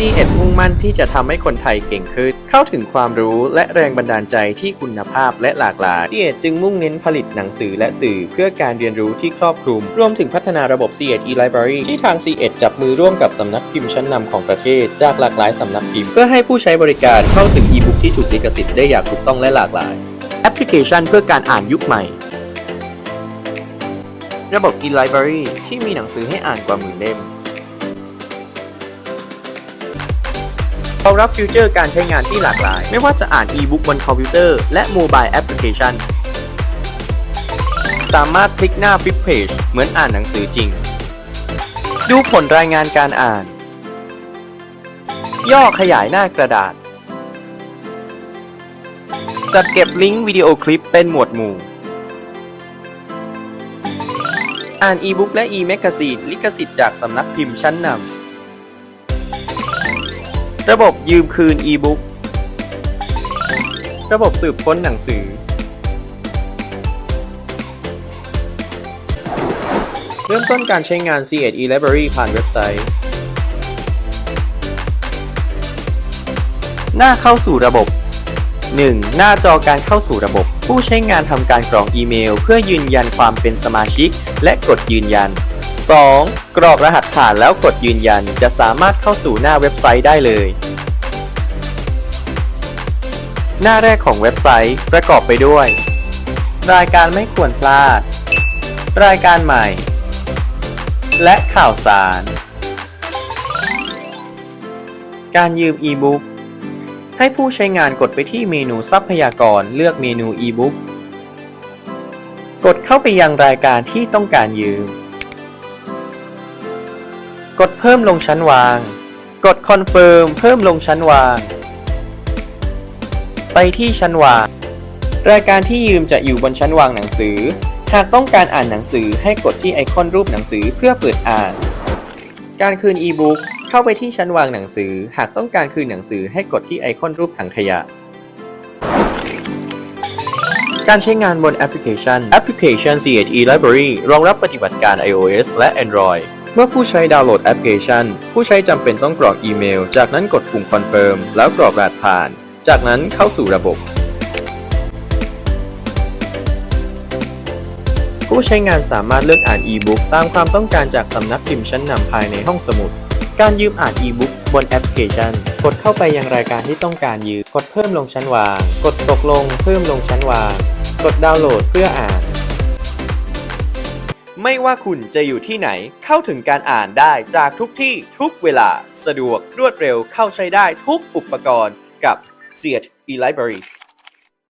C1 มุ่งมั่นที่จะทำให้คนไทยเก่งขึ้น เข้าถึงความรู้และแรงบันดาลใจที่คุณภาพและหลากหลาย C1 จึงมุ่งเน้นผลิตหนังสือและสื่อเพื่อการเรียนรู้ที่ครอบคลุม รวมถึงพัฒนาระบบ C1 e-library ที่ทาง C1 จับมือร่วมกับสำนักพิมพ์ชั้นนำของประเทศ จากหลากหลายสำนักพิมพ์เพื่อให้ผู้ใช้บริการเข้าถึงอีบุ๊กที่ถูกลิขสิทธิ์ได้อย่างถูกต้องและหลากหลาย แอปพลิเคชันเพื่อการอ่านยุคใหม่ระบบ e-library ที่มีหนังสือให้อ่านกว่าหมื่นเล่ม รองรับฟิวเจอร์การใช้งานที่หลากหลาย ไม่ว่าจะอ่านอีบุ๊กบนคอมพิวเตอร์ และโมบายแอปพลิเคชัน สามารถคลิกหน้าฟิปเพจเหมือนอ่านหนังสือจริง ดูผลรายงานการอ่าน ย่อขยายหน้ากระดาษ จัดเก็บลิงก์วิดีโอคลิปเป็นหมวดหมู่ อ่านอีบุ๊กและอีแมกกาซีนลิขสิทธิ์จากสำนักพิมพ์ชั้นนำ ระบบยืมคืนอีบุ๊กระบบสืบค้นหนังสือ เริ่มต้นการใช้งาน C8 e-library ผ่านเว็บไซต์ หน้าเข้าสู่ระบบ 1. หน้าจอการเข้าสู่ระบบ ผู้ใช้งานทำการกรอกอีเมล เพื่อยืนยันความเป็นสมาชิก และกดยืนยัน 2. กรอกรหัสผ่านแล้วกดยืนยันจะสามารถเข้าสู่หน้าเว็บไซต์ได้เลย หน้าแรกของเว็บไซต์ประกอบไปด้วย รายการไม่ควรพลาด รายการใหม่ และข่าวสาร การยืมอีบุ๊กให้ผู้ใช้งานกดไปที่เมนูทรัพยากรเลือกเมนูอีบุ๊กกดเข้าไปยังรายการที่ต้องการยืม กดเพิ่มลงชั้นวาง กดคอนเฟิร์มเพิ่มลงชั้นวาง ไปที่ชั้นวาง รายการที่ยืมจะอยู่บนชั้นวางหนังสือ หากต้องการอ่านหนังสือให้กดที่ไอคอนรูปหนังสือเพื่อเปิดอ่าน การคืนอีบุ๊กเข้าไปที่ชั้นวางหนังสือ หากต้องการคืนหนังสือให้กดที่ไอคอนรูปถังขยะการใช้งานบนแอปพลิเคชัน แอปพลิเคชัน CHE Library รองรับปฏิบัติการ iOS และ Android มื่อผู้ใช้ดาวน์โหลดแอปพลิเคชัน ผู้ใช้จำเป็นต้องกรอกอีเมล จากนั้นกดปุ่ม Confirm แล้วกรอกรหัสผ่าน จากนั้นเข้าสู่ระบบ ผู้ใช้งานสามารถเลือกอ่านอีบุ๊กตามความต้องการจากสำนักพิมพ์ชั้นนำภายในห้องสมุด การยืมอ่านอีบุ๊กบนแอปพลิเคชัน กดเข้าไปยังรายการที่ต้องการยืม กดเพิ่มลงชั้นวาง กดตกลง เพิ่มลงชั้นวาง กดดาวน์โหลดเพื่ออ่าน ไม่ว่าคุณจะอยู่ที่ไหน เข้าถึงการอ่านได้จากทุกที่ทุกเวลาสะดวกรวดเร็วเข้าใช้ได้ทุกอุปกรณ์กับ s e a t e-library